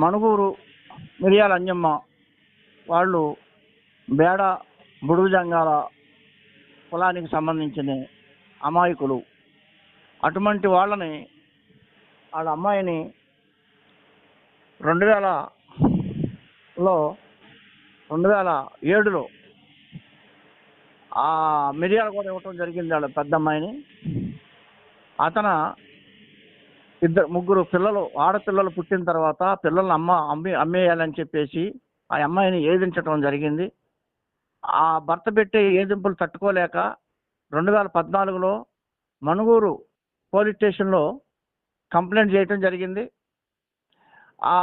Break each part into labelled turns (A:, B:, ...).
A: మణుగూరు మిరియాల అంజమ్మ వాళ్ళు బేడ బుడుగు జంగాల కులానికి సంబంధించిన అమాయకులు. అటువంటి వాళ్ళని వాళ్ళ అమ్మాయిని రెండు వేలలో రెండు వేల ఏడులో ఆ మిరియాలు కూడా ఇవ్వటం జరిగింది వాళ్ళ పెద్ద అమ్మాయిని అతను ఇద్దరు ముగ్గురు పిల్లలు ఆడపిల్లలు పుట్టిన తర్వాత పిల్లల్ని అమ్మ అమ్మి అమ్మేయాలని చెప్పేసి ఆ అమ్మాయిని ఏదించడం జరిగింది. ఆ భర్త పెట్టే ఏదింపులు తట్టుకోలేక రెండు వేల పద్నాలుగులో మణుగూరు పోలీస్ స్టేషన్లో కంప్లైంట్ చేయటం జరిగింది. ఆ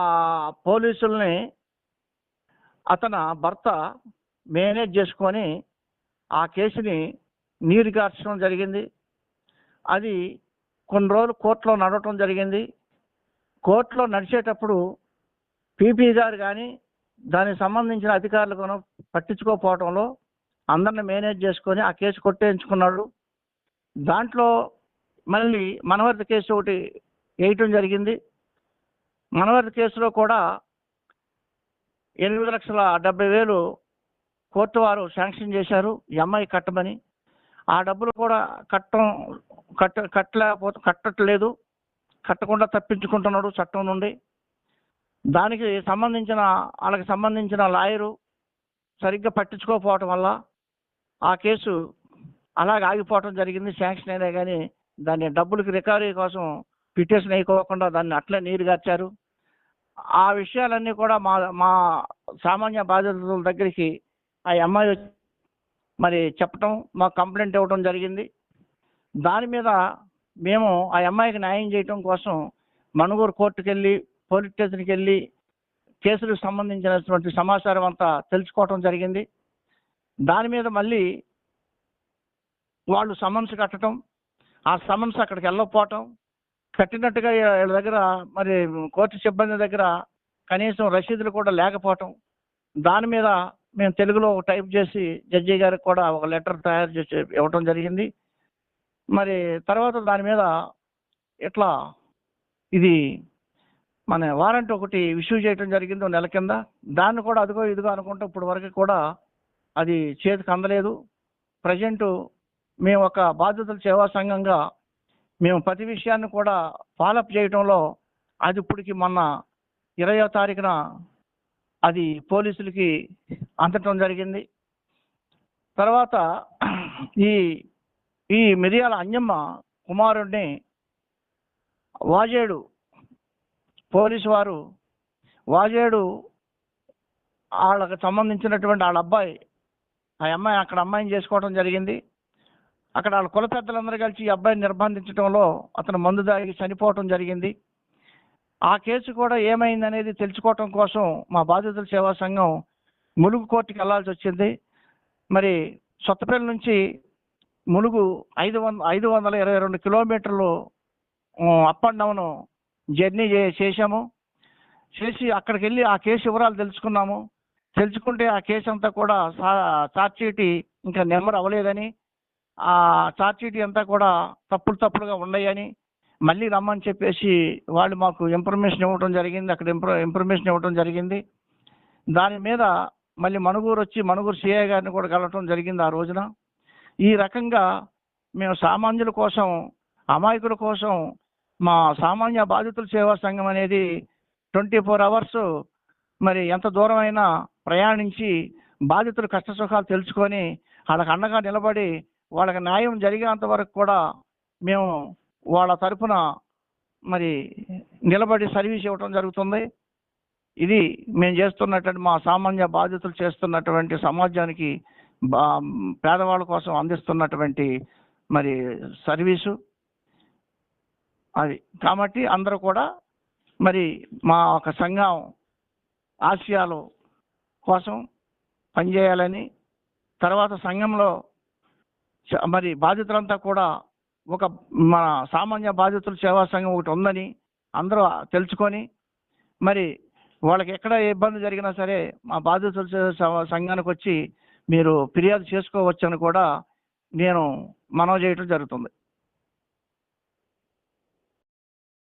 A: పోలీసుల్ని అతను భర్త మేనేజ్ చేసుకొని ఆ కేసుని నీరుగార్చడం జరిగింది. అది కొన్ని రోజులు కోర్టులో నడవటం జరిగింది. కోర్టులో నడిచేటప్పుడు పీపీ గారు కానీ దానికి సంబంధించిన అధికారులు పట్టించుకోకపోవడంలో అందరిని మేనేజ్ చేసుకొని ఆ కేసు కొట్టేయించుకున్నాడు. దాంట్లో మళ్ళీ మనవర్తి కేసు ఒకటి వేయటం జరిగింది. మనవర్తి కేసులో కూడా ఎనిమిది లక్షల డెబ్బై వేలు కోర్టు వారు శాంక్షన్ చేశారు. ఎంఐ కట్టమని. ఆ డబ్బులు కూడా కట్టడం కట్ట కట్టలేకపోతే కట్టట్లేదు. కట్టకుండా తప్పించుకుంటున్నాడు చట్టం నుండి. దానికి సంబంధించిన వాళ్ళకి సంబంధించిన లాయరు సరిగ్గా పట్టించుకోకపోవటం వల్ల ఆ కేసు అలాగ ఆగిపోవటం జరిగింది. శాంక్షన్ అయినా కానీ దాన్ని డబ్బులకి రికవరీ కోసం పిటిషన్ వేయకోకుండా దాన్ని అట్లే నీరుగార్చారు ఆ విషయాలన్నీ కూడా మా మా సామాన్య బాధితుల దగ్గరికి ఆ అమ్మాయి మరి చెప్పటం మా కంప్లైంట్ ఇవ్వడం జరిగింది. దాని మీద మేము ఆ అమ్మాయికి న్యాయం చేయటం కోసం మణుగూరు కోర్టుకు వెళ్ళి పోలీస్ స్టేషన్కి వెళ్ళి కేసులకు సంబంధించినటువంటి సమాచారం అంతా తెలుసుకోవటం జరిగింది. దాని మీద మళ్ళీ వాళ్ళు సమన్స్ కట్టడం ఆ సమన్స్ అక్కడికి వెళ్ళకపోవటం కట్టినట్టుగా వీళ్ళ దగ్గర మరి కోర్టు సిబ్బంది దగ్గర కనీసం రసీదులు కూడా లేకపోవటం దాని మీద మేము తెలుగులో ఒక టైప్ చేసి జడ్జి గారికి కూడా ఒక లెటర్ తయారు చేసి ఇవ్వటం జరిగింది. మరి తర్వాత దాని మీద ఇట్లా ఇది మన వారంట్ ఒకటి ఇష్యూ చేయటం జరిగింది నెల కింద దాన్ని కూడా అదిగో ఇదిగో అనుకుంటూ ఇప్పుడు వరకు కూడా అది చేతికి అందలేదు. ప్రజెంట్ మేము ఒక బాధ్యతల సేవా సంఘంగా మేము ప్రతి విషయాన్ని కూడా ఫాలోఅప్ చేయటంలో అది ఇప్పటికి మొన్న ఇరవయో తారీఖున అది పోలీసులకి అందటం జరిగింది. తర్వాత ఈ ఈ మిరియాల అంజమ్మ కుమారుడిని వాజేడు పోలీసు వారు వాజేడు వాళ్ళకి సంబంధించినటువంటి వాళ్ళ అబ్బాయి ఆ అమ్మాయి అక్కడ అమ్మాయిని చేసుకోవడం జరిగింది. అక్కడ వాళ్ళ కుల పెద్దలందరూ కలిసి ఈ అబ్బాయిని నిర్బంధించడంలో అతను మందు దాగి చనిపోవటం జరిగింది. ఆ కేసు కూడా ఏమైంది అనేది తెలుసుకోవటం కోసం మా బాధితుల సేవా సంఘం ములుగు కోర్టుకి వెళ్ళాల్సి వచ్చింది. మరి సొత్తపల్లి నుంచి ములుగు ఐదు వంద ఐదు వందల ఇరవై రెండు కిలోమీటర్లు అప్ అండ్ డౌన్ జర్నీ చే- చేశాము. చేసి అక్కడికి వెళ్ళి ఆ కేసు వివరాలు తెలుసుకున్నాము. తెలుసుకుంటే ఆ కేసు అంతా కూడా చార్జ్షీట్ ఇంకా నెంబర్ అవ్వలేదని ఆ చార్జ్షీట్ అంతా కూడా తప్పులు తప్పులుగా ఉన్నాయని మళ్ళీ రమ్మని చెప్పేసి వాళ్ళు మాకు ఇన్ఫర్మేషన్ ఇవ్వడం జరిగింది. అక్కడ ఇంప్ర ఇన్ఫర్మేషన్ ఇవ్వడం జరిగింది. దాని మీద మళ్ళీ మణుగూరు వచ్చి మణుగూరు సిఐ గారిని కూడా కలవటం జరిగింది ఆ రోజున. ఈ రకంగా మేము సామాన్యుల కోసం అమాయకుల కోసం మా సామాన్య బాధితుల సేవా సంఘం అనేది ట్వంటీ ఫోర్ అవర్స్ మరి ఎంత దూరం అయినా ప్రయాణించి బాధితుల కష్ట సుఖాలు తెలుసుకొని వాళ్ళకి అండగా నిలబడి వాళ్ళకి న్యాయం జరిగేంత వరకు కూడా మేము వాళ్ళ తరఫున మరి నిలబడి సర్వీస్ ఇవ్వటం జరుగుతుంది. ఇది మేము చేస్తున్నటువంటి మా సామాన్య బాధితులు చేస్తున్నటువంటి సమాజానికి పేదవాళ్ళ కోసం అందిస్తున్నటువంటి మరి సర్వీసు. అది కాబట్టి అందరూ కూడా మరి మా ఒక సంఘం ఆశయాలు కోసం పనిచేయాలని తర్వాత సంఘంలో మరి బాధితులంతా కూడా ఒక మన సామాన్య బాధితుల సేవా సంఘం ఒకటి ఉందని అందరూ తెలుసుకొని మరి వాళ్ళకి ఎక్కడ ఏ ఇబ్బంది జరిగినా సరే మా బాధితుల సే- సంఘానికి వచ్చి మీరు ఫిర్యాదు చేసుకోవచ్చని కూడా నేను మనవి చేయటం జరుగుతుంది.